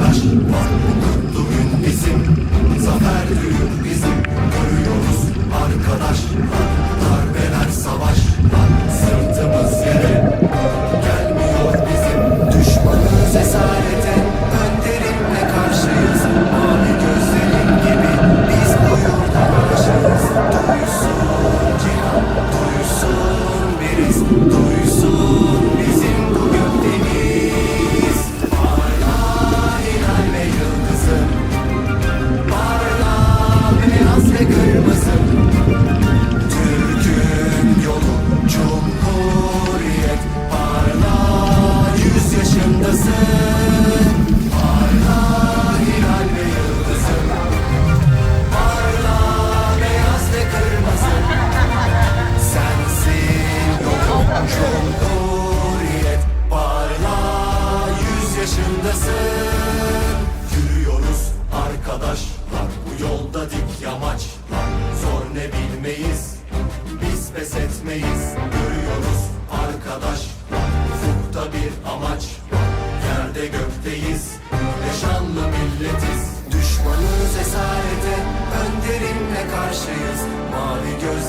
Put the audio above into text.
karşılık var Bugün bizim zafer düğünü yaşındasın Yürüyoruz arkadaşlar. Bu yolda dik yamaçlar. Zor ne bilmeyiz. Biz pes etmeyiz. Görüyoruz arkadaşlar. Ufukta bir amaç Yerde gökteyiz. Yaşanlı milletiz. Düşmanız esarete. Önderinle karşıyız. Mavi gözlerin